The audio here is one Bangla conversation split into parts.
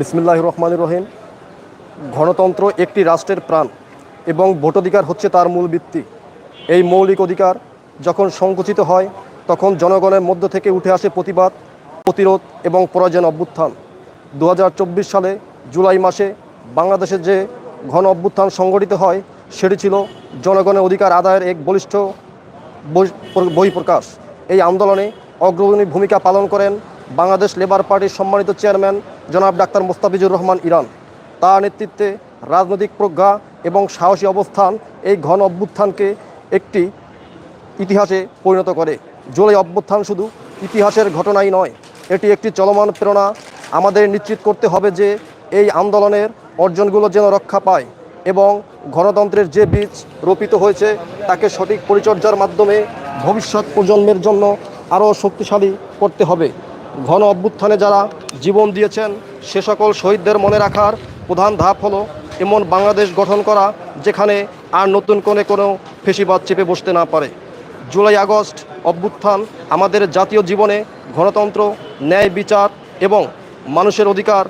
বিসমিল্লাহ রহমান রহিম। গণতন্ত্র একটি রাষ্ট্রের প্রাণ এবং ভোটাধিকার হচ্ছে তার মূল ভিত্তি। এই মৌলিক অধিকার যখন সংকুচিত হয়, তখন জনগণের মধ্য থেকে উঠে আসে প্রতিবাদ, প্রতিরোধ এবং পরাজয় অভ্যুত্থান। দু হাজার চব্বিশ সালে জুলাই মাসে বাংলাদেশে যে ঘন অভ্যুত্থান সংগঠিত হয়, সেটি ছিল জনগণের অধিকার আদায়ের এক বলিষ্ঠ বহিঃপ্রকাশ এই আন্দোলনে অগ্রগণী ভূমিকা পালন করেন বাংলাদেশ লেবার পার্টির সম্মানিত চেয়ারম্যান জনাব ডাক্তার মোস্তাফিজুর রহমান ইরান। তার নেতৃত্বে রাজনৈতিক প্রজ্ঞা এবং সাহসী অবস্থান এই ঘন অভ্যুত্থানকে একটি ইতিহাসে পরিণত করে। জুলাই অভ্যুত্থান শুধু ইতিহাসের ঘটনাই নয়, এটি একটি চলমান প্রেরণা। আমাদের নিশ্চিত করতে হবে যে এই আন্দোলনের অর্জনগুলো যেন রক্ষা পায় এবং গণতন্ত্রের যে বীজ রোপিত হয়েছে তাকে সঠিক পরিচর্যার মাধ্যমে ভবিষ্যৎ প্রজন্মের জন্য আরও শক্তিশালী করতে হবে। ঘন অভ্যুত্থানে যারা জীবন দিয়েছেন, সে সকল শহীদদের মনে রাখার প্রধান ধাপ হলো এমন বাংলাদেশ গঠন করা, যেখানে আর নতুন করে কোনো ফেসিবাদ চেপে বসতে না পারে। জুলাই আগস্ট অভ্যুত্থান আমাদের জাতীয় জীবনে গণতন্ত্র, ন্যায় বিচার এবং মানুষের অধিকার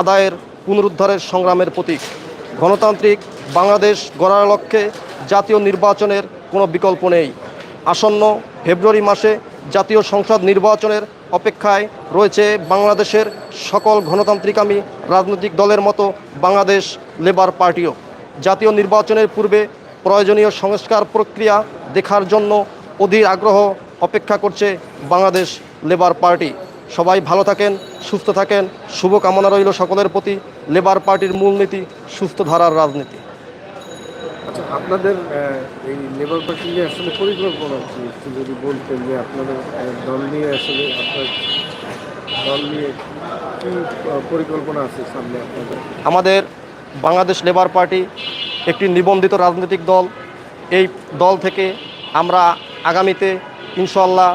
আদায়ের পুনরুদ্ধারের সংগ্রামের প্রতীক। গণতান্ত্রিক বাংলাদেশ গড়ার লক্ষ্যে জাতীয় নির্বাচনের কোনো বিকল্প নেই। আসন্ন ফেব্রুয়ারি মাসে জাতীয় সংসদ নির্বাচনের অপেক্ষায় রয়েছে বাংলাদেশের সকল গণতান্ত্রিকামী রাজনৈতিক দলের মতো বাংলাদেশ লেবার পার্টিও। জাতীয় নির্বাচনের পূর্বে প্রয়োজনীয় সংস্কার প্রক্রিয়া দেখার জন্য অধীর আগ্রহ অপেক্ষা করছে বাংলাদেশ লেবার পার্টি। সবাই ভালো থাকেন, সুস্থ থাকেন, শুভকামনা রইল সকলের প্রতি। লেবার পার্টির মূলনীতি সুস্থ ধারার রাজনীতি। আপনাদের এই লেবার পার্টি নিয়ে আসলে পরিকল্পনা কি? একটু যদি বলতেন যে আপনাদের দল নিয়ে আসলে আপনার দল নিয়ে কি পরিকল্পনা আছে সামনে আপনাদের? আমাদের বাংলাদেশ লেবার পার্টি একটি নিবন্ধিত রাজনৈতিক দল। এই দল থেকে আমরা আগামীতে ইনশাল্লাহ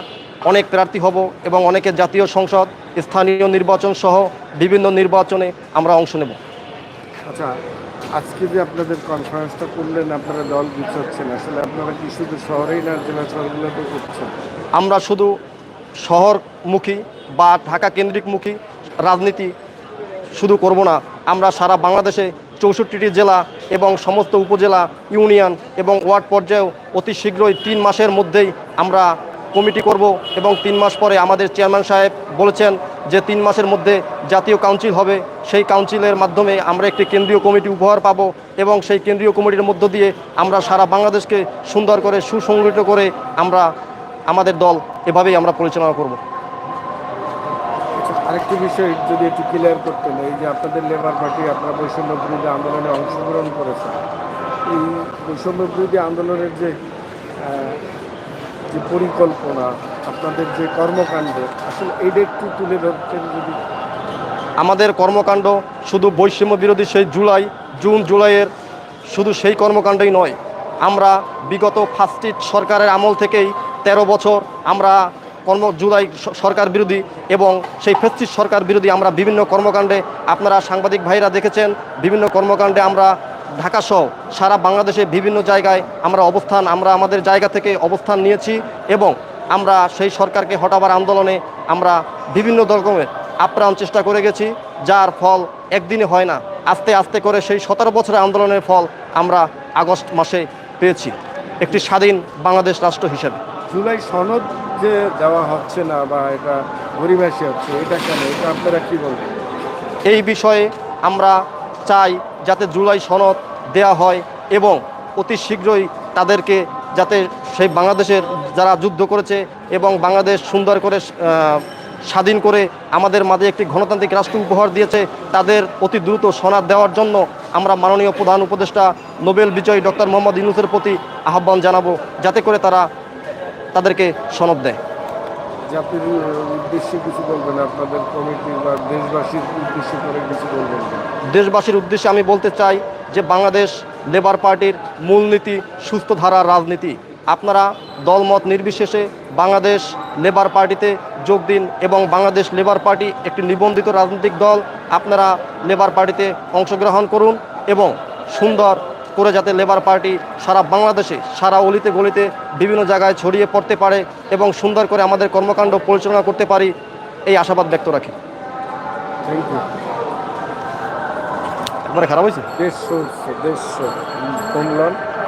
অনেক প্রার্থী হব এবং অনেকে জাতীয় সংসদ স্থানীয় নির্বাচন সহ বিভিন্ন নির্বাচনে আমরা অংশ নেব। আচ্ছা আজকে যে আপনাদের কনফারেন্সটা করলেন, আপনারা দল গুছাচ্ছেন। আসলে আপনারা কি শুধু শহরেই না, জেলা শহরগুলোতে করছেন? আমরা শুধু শহরমুখী বা ঢাকা কেন্দ্রিকমুখী রাজনীতি শুধু করব না, আমরা সারা বাংলাদেশে চৌষট্টিটি জেলা এবং সমস্ত উপজেলা, ইউনিয়ন এবং ওয়ার্ড পর্যায়েও অতি শীঘ্রই তিন মাসের মধ্যেই আমরা কমিটি করব এবং তিন মাস পরে আমাদের চেয়ারম্যান সাহেব বলেছেন যে তিন মাসের মধ্যে জাতীয় কাউন্সিল হবে, সেই কাউন্সিলের মাধ্যমে আমরা একটি কেন্দ্রীয় কমিটি উপহার পাবো এবং সেই কেন্দ্রীয় কমিটির মধ্য দিয়ে আমরা সারা বাংলাদেশকে সুন্দর করে, সুসংগঠিত করে আমরা আমাদের দল এভাবেই আমরা পরিচালনা করব। আচ্ছা আরেকটি বিষয় যদি একটু ক্লিয়ার করতেন, এই যে আপনাদের লেবার পার্টি আপনারা বৈষম্য বিরোধী আন্দোলনে অংশগ্রহণ করেছেন। এই বৈষম্য বিরোধী আন্দোলনের যে যে পরিকল্পনা আপনাদের যে কর্মকাণ্ড, আসলে এইটা একটু তুলে ধরতেন যদি আমাদের কর্মকাণ্ড শুধু বৈষম্য বিরোধী সেই জুলাই, জুন, জুলাইয়ের শুধু সেই কর্মকাণ্ডই নয়। আমরা বিগত ফার্স্টিট সরকারের আমল থেকেই ১৩ বছর আমরা কর্ম, জুলাই সরকার বিরোধী এবং সেই ফেস্টিস সরকার বিরোধী আমরা বিভিন্ন কর্মকাণ্ডে, আপনারা সাংবাদিক ভাইরা দেখেছেন, বিভিন্ন কর্মকাণ্ডে আমরা ঢাকা সহ সারা বাংলাদেশে বিভিন্ন জায়গায় আমরা অবস্থান, আমরা আমাদের জায়গা থেকে অবস্থান নিয়েছি এবং আমরা সেই সরকারকে হটাবার আন্দোলনে আমরা বিভিন্ন রকমের আপ্রাণ চেষ্টা করে গেছি যার ফল একদিনে হয় না। আস্তে আস্তে করে সেই সতেরো বছরের আন্দোলনের ফল আমরা আগস্ট মাসে পেয়েছি একটি স্বাধীন বাংলাদেশ রাষ্ট্র হিসেবে। জুলাই সনদ যে দেওয়া হচ্ছে না বা এটা গরিবাসী হচ্ছে এটা কেন? এটা আপনারা কী বলবেন? এই বিষয়ে আমরা চাই যাতে জুলাই সনদ দেয়া হয় এবং অতি শীঘ্রই তাদেরকে যাতে সেই বাংলাদেশের যারা যুদ্ধ করেছে এবং বাংলাদেশ সুন্দর করে স্বাধীন করে আমাদের মাঝে একটি গণতান্ত্রিক রাষ্ট্র উপহার দিয়েছে তাদের অতি দ্রুত সনদ দেওয়ার জন্য আমরা মাননীয় প্রধান উপদেষ্টা নোবেল বিজয়ী ডক্টর মোহাম্মদ ইউনুসের প্রতি আহ্বান জানাব যাতে করে তারা তাদেরকে সনদ দেয়। জাতির উদ্দেশ্যে কিছু বলবেন আপনাদের কমিটি বা দেশবাসীর উদ্দেশ্যে করে কিছু বলবেন? দেশবাসীর উদ্দেশ্যে আমি বলতে চাই যে বাংলাদেশ লেবার পার্টির মূলনীতি সুস্থ ধারার রাজনীতি। আপনারা দলমত নির্বিশেষে বাংলাদেশ লেবার পার্টিতে যোগ দিন এবং বাংলাদেশ লেবার পার্টি একটি নিবন্ধিত রাজনৈতিক দল আপনারা লেবার পার্টিতে অংশগ্রহণ করুন এবং সুন্দর করে যাতে লেবার পার্টি সারা বাংলাদেশে সারা অলিতে গলিতে বিভিন্ন জায়গায় ছড়িয়ে পড়তে পারে এবং সুন্দর করে আমাদের কর্মকাণ্ড পরিচালনা করতে পারি এই আশাবাদ ব্যক্ত রাখি। পরে খারাপ হয়েছে দেড়শো দেড়শো কমলন